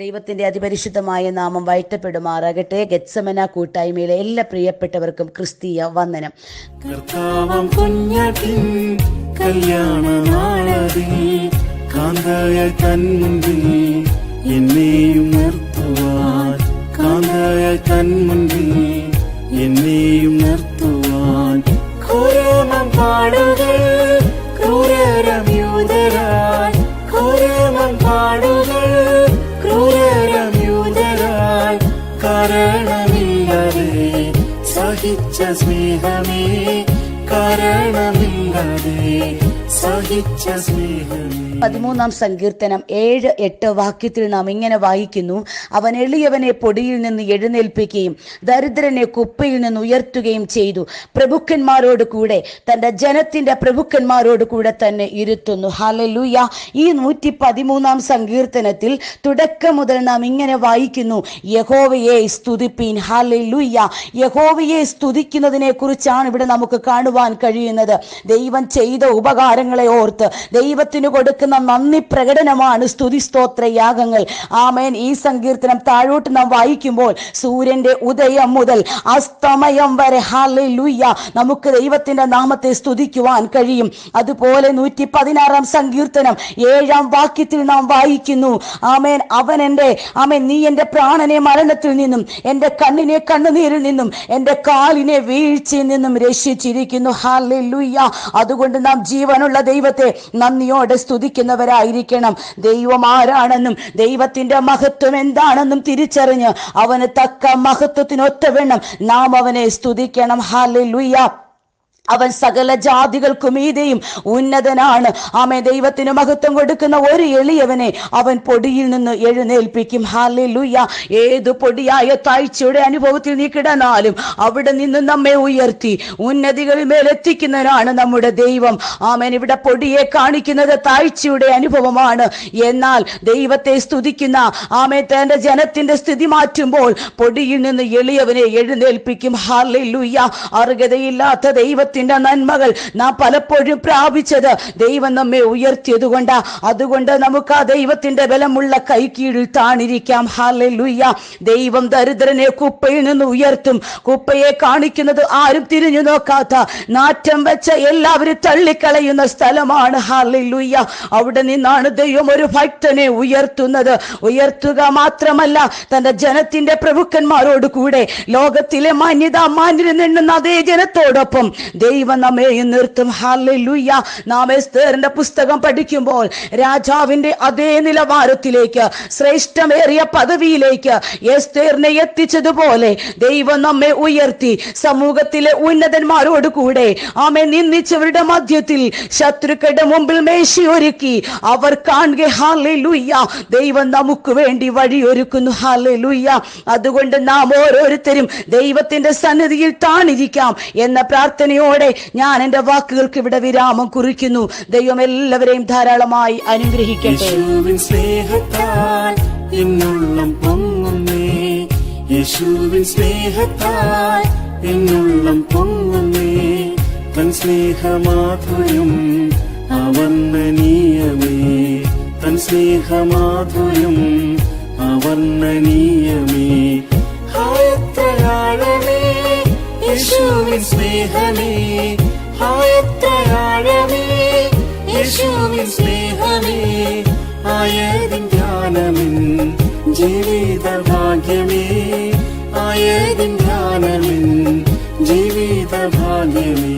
ദൈവത്തിന്റെ അതിപരിശുദ്ധമായ നാമം വാഴ്ത്തപ്പെടുമാറാകട്ടെ ഗത്സമന കൂട്ടായ്മയിലെ എല്ലാ പ്രിയപ്പെട്ടവർക്കും ക്രിസ്തീയ വന്ദനം. കല്യാണ തൻ പാടുകൾ സഹിച്ച സ്നേഹമേ കാരണമില്ലാതെ പതിമൂന്നാം സങ്കീർത്തനം ഏഴ് എട്ട് വാക്യത്തിൽ നാം ഇങ്ങനെ വായിക്കുന്നു. അവൻ എളിയവനെ പൊടിയിൽ നിന്ന് എഴുന്നേൽപ്പിക്കുകയും ദരിദ്രനെ കുപ്പയിൽ നിന്ന് ഉയർത്തുകയും ചെയ്തു. പ്രഭുക്കന്മാരോട് കൂടെ തന്റെ ജനത്തിന്റെ പ്രഭുക്കന്മാരോട് കൂടെ തന്നെ ഇരുത്തുന്നു. ഹലലുയ ഈ നൂറ്റി പതിമൂന്നാം സങ്കീർത്തനത്തിൽ തുടക്കം മുതൽ നാം ഇങ്ങനെ വായിക്കുന്നു. യഹോവയെ സ്തുതിപ്പീൻ. ഹലലുയ യഹോവയെ സ്തുതിക്കുന്നതിനെ കുറിച്ചാണ് ഇവിടെ നമുക്ക് കാണുവാൻ കഴിയുന്നത്. ദൈവം ചെയ്ത ഉപകാരങ്ങളെ ഓർത്ത് ദൈവത്തിന് കൊടുക്കുന്ന നന്ദി പ്രകടനമാണ് സ്തുതി സ്തോത്ര യാഗങ്ങൾ. ആമേൻ. ഈ സങ്കീർത്തനം താഴോട്ട് നാം വായിക്കുമ്പോൾ സൂര്യന്റെ ഉദയം മുതൽ അസ്തമയം വരെ. ഹാലുയ്യ നമുക്ക് ദൈവത്തിന്റെ നാമത്തെ സ്തുതിക്കുവാൻ കഴിയും. അതുപോലെ നൂറ്റി പതിനാറാം സങ്കീർത്തനം ഏഴാം വാക്യത്തിൽ നാം വായിക്കുന്നു. ആമേൻ. അവൻ എന്റെ ആമേൻ നീ എന്റെ പ്രാണനെ മരണത്തിൽ നിന്നും എന്റെ കണ്ണിനെ കണ്ണുനീരിൽ നിന്നും എന്റെ കാലിനെ വീഴ്ചയിൽ നിന്നും രക്ഷിച്ചിരിക്കുന്നു. ഹാലുയ്യ അതുകൊണ്ട് നാം ജീവനുള്ള ദൈവത്തെ നന്ദിയോടെ സ്തുതിക്കുന്നവരായിരിക്കണം. ദൈവം ആരാണെന്നും ദൈവത്തിന്റെ മഹത്വം എന്താണെന്നും തിരിച്ചറിഞ്ഞ് അവന് തക്ക മഹത്വത്തിനൊത്ത വേണം നാം അവനെ സ്തുതിക്കണം. ഹാലൂയ്യ അവൻ സകല ജാതികൾക്കും മീതെയും ഉന്നതനാണ്. ആമേ ദൈവത്തിന് മഹത്വം കൊടുക്കുന്ന ഒരു എളിയവനെ അവൻ പൊടിയിൽ നിന്ന് എഴുന്നേൽപ്പിക്കും. ഹാലൂയ്യ ഏത് പൊടിയായ താഴ്ചയുടെ അനുഭവത്തിൽ നീ കിടന്നാലും അവിടെ നിന്ന് നമ്മെ ഉയർത്തി ഉന്നതികളിൽ മേലെത്തിക്കുന്നവനാണ് നമ്മുടെ ദൈവം. ആമൻ. ഇവിടെ പൊടിയെ കാണിക്കുന്നത് താഴ്ചയുടെ അനുഭവമാണ്. എന്നാൽ ദൈവത്തെ സ്തുതിക്കുന്ന ആമേ തന്റെ ജനത്തിന്റെ സ്ഥിതി മാറ്റുമ്പോൾ പൊടിയിൽ നിന്ന് എളിയവനെ എഴുന്നേൽപ്പിക്കും. ഹാലൂയ്യ അർഹതയില്ലാത്ത ദൈവത്തിന്റെ നന്മകൾ നാം പലപ്പോഴും പ്രാപിച്ചത് ദൈവം നമ്മെ ഉയർത്തിയത് കൊണ്ട്. അതുകൊണ്ട് നമുക്ക് ആ ദൈവത്തിന്റെ ബലമുള്ള കൈ കീഴിൽ താണിരിക്കാം. ഹാലൂയ്യ ദൈവം ദരിദ്രനെ കുപ്പയിൽ നിന്ന് ഉയർത്തും. കുപ്പയെ കാണിക്കുന്നത് ആരും തിരിഞ്ഞു നോക്കാത്ത നാറ്റം വെച്ച എല്ലാവരും തള്ളിക്കളയുന്ന സ്ഥലമാണ്. ഹാലൂയ്യ അവിടെ നിന്നാണ് ദൈവം ഒരു ഭക്തനെ ഉയർത്തുന്നത്. ഉയർത്തുക മാത്രമല്ല തന്റെ ജനത്തിന്റെ പ്രഭുക്കന്മാരോട് കൂടെ ലോകത്തിലെ മാന്യത മാന്യത നിന്നുന്ന അതേ ജനത്തോടൊപ്പം ദൈവം നമ്മെ നിർത്തും. ഹാലൂയ്യ നാം എസ്തേറിന്റെ പുസ്തകം പഠിക്കുമ്പോൾ രാജാവിന്റെ അതേ നിലവാരത്തിലേക്ക് ശ്രേഷ്ഠമേറിയ പദവിയിലേക്ക് എസ്തേറിനെ എത്തിച്ചതുപോലെ ദൈവം നമ്മെ ഉയർത്തി സമൂഹത്തിലെ ഉന്നതന്മാരോട് കൂടെ ആമെ നിന്ദിച്ചവരുടെ മധ്യത്തിൽ ശത്രുക്കളുടെ മുമ്പിൽ മേശി ഒരുക്കി അവർ കാണുക. ഹാലുയ്യ ദൈവം നമുക്ക് വേണ്ടി വഴിയൊരുക്കുന്നു. ഹാലുയ്യ അതുകൊണ്ട് നാം ഓരോരുത്തരും ദൈവത്തിന്റെ സന്നിധിയിൽ താണിരിക്കാം എന്ന പ്രാർത്ഥനയോടെ ഞാൻ എന്റെ വാക്കുകൾക്ക് ഇവിടെ വിരാമം കുറിക്കുന്നു. ദൈവം എല്ലാവരെയും ധാരാളമായി അനുഗ്രഹിക്കട്ടെ. സ്നേഹത്താൽ യേശുവിൻ സ്നേഹത്താൽ തൻ അവർണനീയമേ. തൻ സ്നേഹമാധുര്യം അവർണനീയമേ. യേശുവിൻ സ്നേഹമേ ആയത്രയാഴമേ യേശുവിൻ സ്നേഹമേ ആയതിൻ ധ്യാനമിൻ ജീവിത ഭാഗ്യമേ ആയതിൻ ധ്യാനമിൻ ജീവിത ഭാഗ്യമേ